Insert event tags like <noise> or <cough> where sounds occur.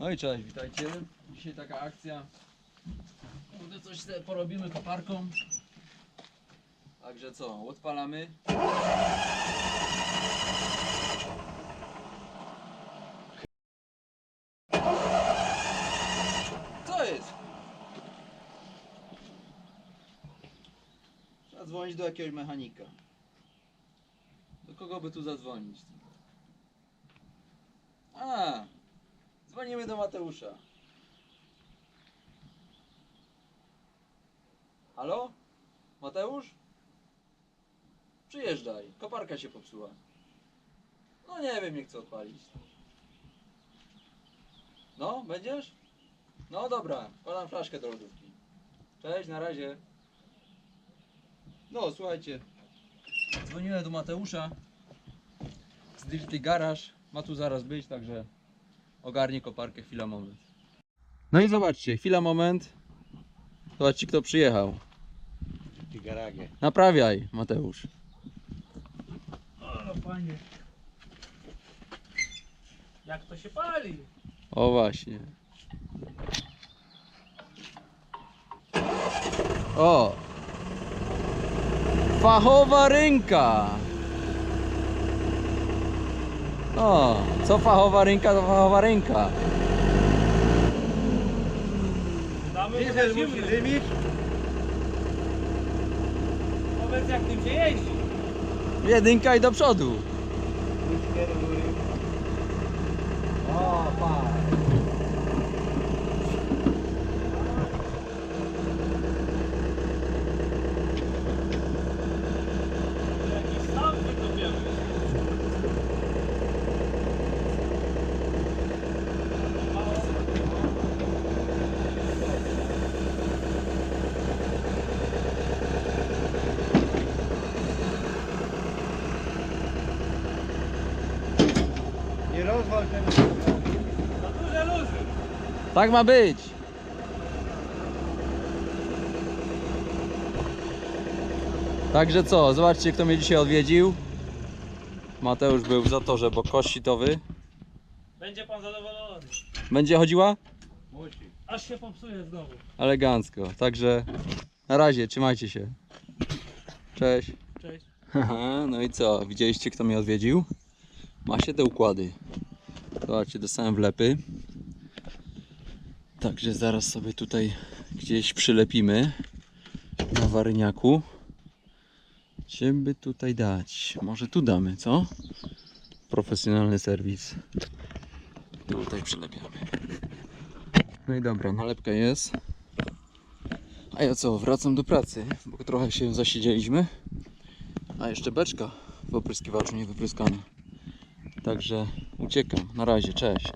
No i cześć, witajcie. Dzisiaj taka akcja. Kurde, coś porobimy koparką. Także co, odpalamy. Co jest? Trzeba dzwonić do jakiegoś mechanika. Do kogo by tu zadzwonić? A, dzwonimy do Mateusza. Halo? Mateusz? Przyjeżdżaj, koparka się popsuła. No nie wiem, nie chcę odpalić. No, będziesz? No dobra, podam flaszkę do lodówki. Cześć, na razie. No, słuchajcie. Dzwoniłem do Mateusza z Dirty Garage. Ma tu zaraz być, także ogarnij koparkę chwila moment. No i zobaczcie, chwila moment. Zobaczcie kto przyjechał. Ty garagę. Naprawiaj, Mateusz. O panie. Jak to się pali? O właśnie. O! Fachowa ręka! O, co fachowa ręka, to fachowa ręka. Damy Diesel mu musi dymić. Powiedz jak tym się jeździ. Jedynka i do przodu. O, rozwal. Za duże luzy. Tak ma być. Także co, zobaczcie kto mnie dzisiaj odwiedził. Mateusz był w zatorze, bo kościtowy. Będzie pan zadowolony. Będzie chodziła? Musi. Aż się popsuje znowu. Elegancko. Także na razie, trzymajcie się. Cześć. Cześć. <laughs> No i co? Widzieliście kto mnie odwiedził? Ma się te układy. Zobaczcie, dostałem wlepy. Także zaraz sobie tutaj gdzieś przylepimy na waryniaku. Gdzie by tutaj dać? Może tu damy, co? Profesjonalny serwis. Tutaj przylepiamy. No i dobra, nalepka jest. A ja co, wracam do pracy, bo trochę się zasiedzieliśmy. A jeszcze beczka w opryskiwaczu nie wypryskana. Także uciekam. Na razie, cześć.